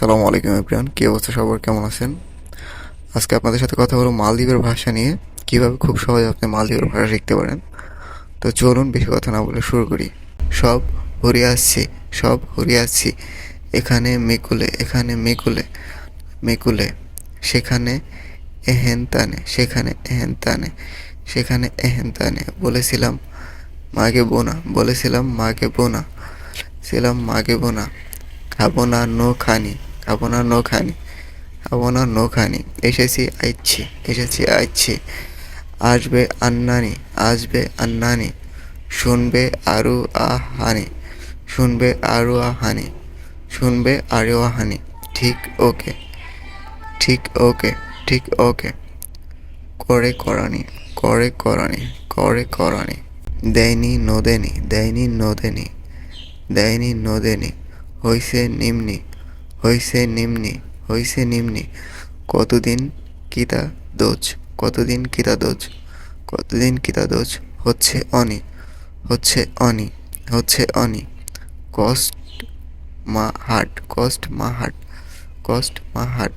সালামু আলাইকুম এভরিওয়ান, কী অবস্থা সবার? কেমন আছেন? আজকে আপনাদের সাথে কথা হলো মালদ্বীপের ভাষা নিয়ে, কীভাবে খুব সহজে আপনি মালদ্বীপের ভাষা শিখতে পারেন। তো চলুন বেশি কথা না বলে শুরু করি। সব হরিয়ে আসছি সব হরিয়ে আসছি এখানে মেকুলে এখানে মেকুলে মেকুলে, সেখানে এহেন তানে সেখানে এহেন তানে সেখানে এহেন তানে বলেছিলাম মাকে বোনা, বলেছিলাম মাকে বোনা ছিলাম মাকে বোনা, খাব না নো খানি। খাব না নো খানি খাব না এসেছি আইচ্ছি এসেছি আইচ্ছি আসবে আন্নানি আসবে আন্নানি। শুনবে আরু আহানি, শুনবে আরু আহানি, শুনবে আরু আহানি। ঠিক ওকে ঠিক ওকে ঠিক ওকে। করে করানি করে করানি করে করানি। দেয়নি, নদেনি দেয়নি নদেনি। দেয়নি, নদেনি। হইছে নিম্নি। হইছে নিম্নি হইছে নিম্নি। কতদিন কিতা দোজ, কতদিন কিতা দোজ, কতদিন কিতা দোজ, হচ্ছে অনি হচ্ছে অনি হচ্ছে অনি। কস্ট মা হাট, কষ্ট মা হাট, কষ্ট মা হাট।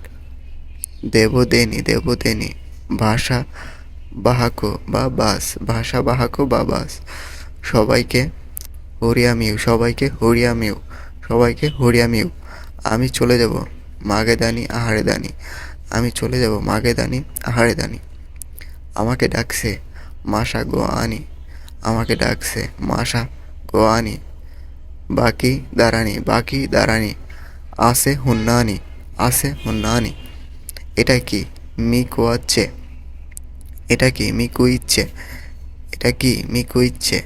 দেবদেনি দেবদেনি, ভাষা বাহাকো বা বাস, ভাষা বাহাকো বা বাস। সবাইকে হরিয়ামিউ সবাইকে হরিয়ামিউ সবাইকে হরিয়ামিউ। আমি চলে যাব মাগে দানি আহারে দানি আমি চলে যাব মাগে দানি আহারে দানি আমাকে ডাকছে মাসা গোয়ানি আমাকে ডাকছে মাসা গোয়ানি বাকি দাঁড়ানি বাকি দাঁড়ানি। আসে হুন্নানি আসে হুন্নানি। এটা কি মি কোয়াচ্ছে এটা কি মিকু ইচ্ছে? এটা কি মিকু ইচ্ছে?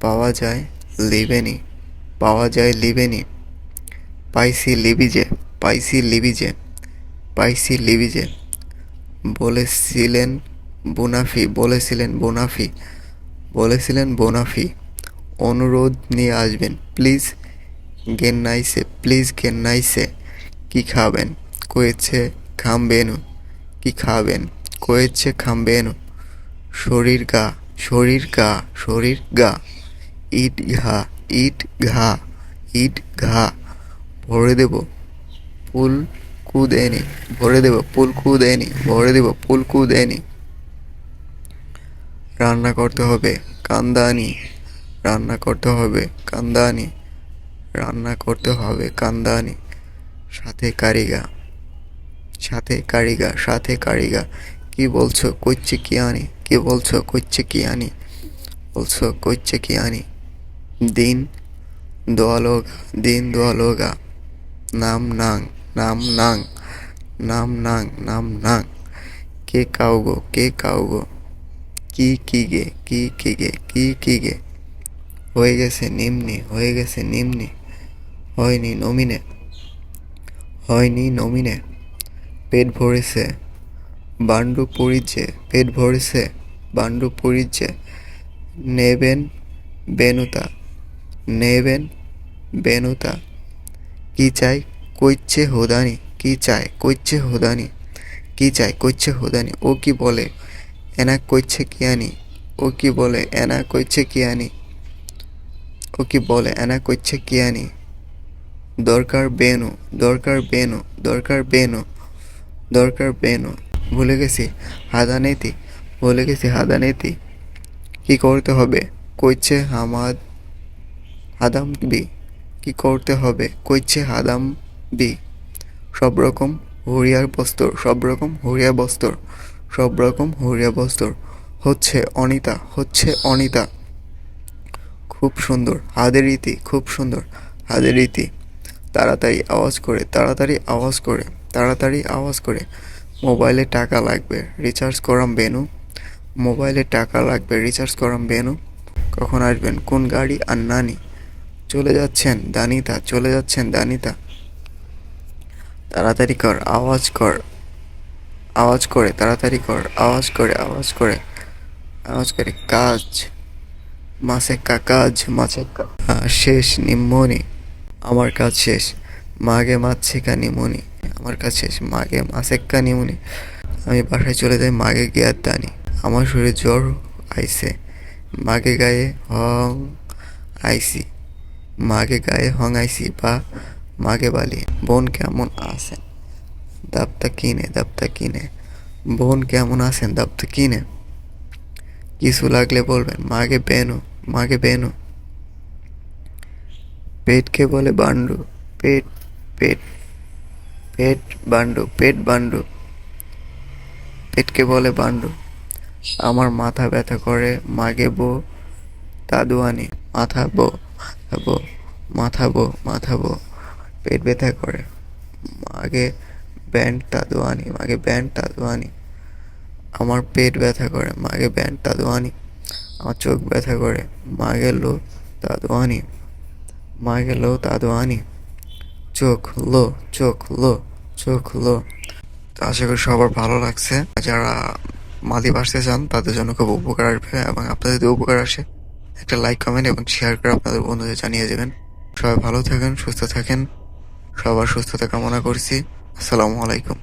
পাওয়া যায় লিবেনি, পাওয়া যায় লিবেনি। পাইসি লিবিজে পাইসি লিবিজে পাইসি লিবিজে বলেছিলেন বোনাফি বলেছিলেন বোনাফি বলেছিলেন বোনাফি। অনুরোধ নিয়ে আসবেন, প্লিজ গেন্নাইসে প্লিজ গেন্নাইসে। কি খাবেন? কয়েছে খামবেনু, কি খাবেন? কয়েছে খামবেনু। শরীর গা শরীর গা শরীর গা। ইট ঘা ইট ঘা ইট ঘা। ভরে দেব। পুল কুদেনি, ভরে দেব। পুল কুদেনি, ভরে দেব। পুল কুদেনি। রান্না করতে হবে, কান্দানি। রান্না করতে হবে, কান্দানি। রান্না করতে হবে, কান্দানি। সাথে কারিগা। সাথে কারিগা সাথে কারিগা। কি বলছো? কইচ্ছে কি আনি? কি বলছো? কইচ্ছে কি আনি? বলছো, কইচ্ছে কি আনি? দিন দোয়ালোগা দিন দোয়ালোগা নাম নাং নাম নাং নাম নাং নাম নাং। কে কাউগো কে কাউগো কি কি গে, কি কি গে, কি কি গে? হয়ে গেছে নিম্নি, হয়ে গেছে নিম্নি। হয়নি নমিনে হয়নি নমিনে। পেট ভরেছে বান্ডু পড়িছে পেট ভরেছে বান্ডু পড়িছে নেবেন বেনুতা নেবেন বেনুতা। কি চাই? কইচ্ছে হোদানি। কি চায় কইচ্ছে হোদানি। কি চাই? কইচ্ছে হোদানি। ও কি বলে? এনা কইচ্ছে আনি ও কি বলে? এনা কইচ্ছে কি আনি ও কি বলে? এনা কইচ্ছে আনি দরকার বেনু। দরকার বেনু। দরকার বেনু। দরকার বেনু। ভুলে গেছি। হাদানেতি ভুলে গেছি। হাদানেতি কি করতে হবে? কইছে হামাদ হাদাম বি। কি করতে হবে? কইছে হাদাম বি। সব রকম হরিয়ার বস্তর, সব রকম হরিয়া বস্তর, সব রকম হরিয়া বস্তর। হচ্ছে অনিতা হচ্ছে অনিতা। খুব সুন্দর, হাদের রীতি, খুব সুন্দর, হাদের রীতি। তাড়াতাড়ি আওয়াজ করে, তাড়াতাড়ি আওয়াজ করে, তাড়াতাড়ি আওয়াজ করে। মোবাইলে টাকা লাগবে, রিচার্জ করাম বেনু। মোবাইলে টাকা লাগবে, রিচার্জ করাম বেনু। কখন আসবেন? কোন গাড়ি আর নানি? চলে যাচ্ছেন, দানিতা, চলে যাচ্ছেন, দানিতা। তাড়াতাড়ি কর, আওয়াজ কর। আওয়াজ করে, তাড়াতাড়ি কর, আওয়াজ করে আওয়াজ করে। আওয়াজ করে, কাজ। মাসে কাজ মাছে শেষ নিম্মনি আমার কাজ শেষ মাগে মাছেকা নিমুনি আমার কাজ শেষ মাগে মাছেকা নিমুনি আমি বাসায় চলে যাই মাগে গিয়ার দানি। আমার শরীরে জ্বর আইছে। মাগে গায়ে হং আইসি মাগে গায়ে হঙাইছি বা মাকে বালি, বোন কেমন আছেন দাবতা কিনে দাবতা কিনে। বোন কেমন আছেন? দাবতা কিনে। কিছু লাগলে বলবেন মাগে বেনু মাগে বেনু। পেটকে বলে বান্ডু, পেট পেট পেট বান্ডু পেট বান্ডু। পেটকে বলে বান্ডু। আমার মাথা ব্যথা করে মাগে বো, দাদুয়ানি, মাথা বো। মাথা বো মাথা বো মাথা বো পেট ব্যথা করে। মাগে ব্যান্ড দাদুয়ানি মাগে ব্যান্ড দাদুয়ানি আমার পেট ব্যথা করে, মাগে ব্যান্ড দাদুয়ানি আমার চোখ ব্যথা করে, মাগে লো দাদুয়ানি মাগে লো দাদুয়ানি চোখ লো চোখ লো চোখ লো। আশা করি সবার ভালো লাগছে। যারা মালদ্বীপ আসতে চান, তাদের জন্য খুব উপকার আসবে এবং আপনাদের যদি উপকার আসে একটা লাইক কমেন্ট এবং শেয়ার করে আপনাদের বন্ধুদের জানিয়ে দেবেন। সবাই ভালো থাকেন, সুস্থ থাকেন। সবার সুস্থতা কামনা করছি। আসসালামু আলাইকুম।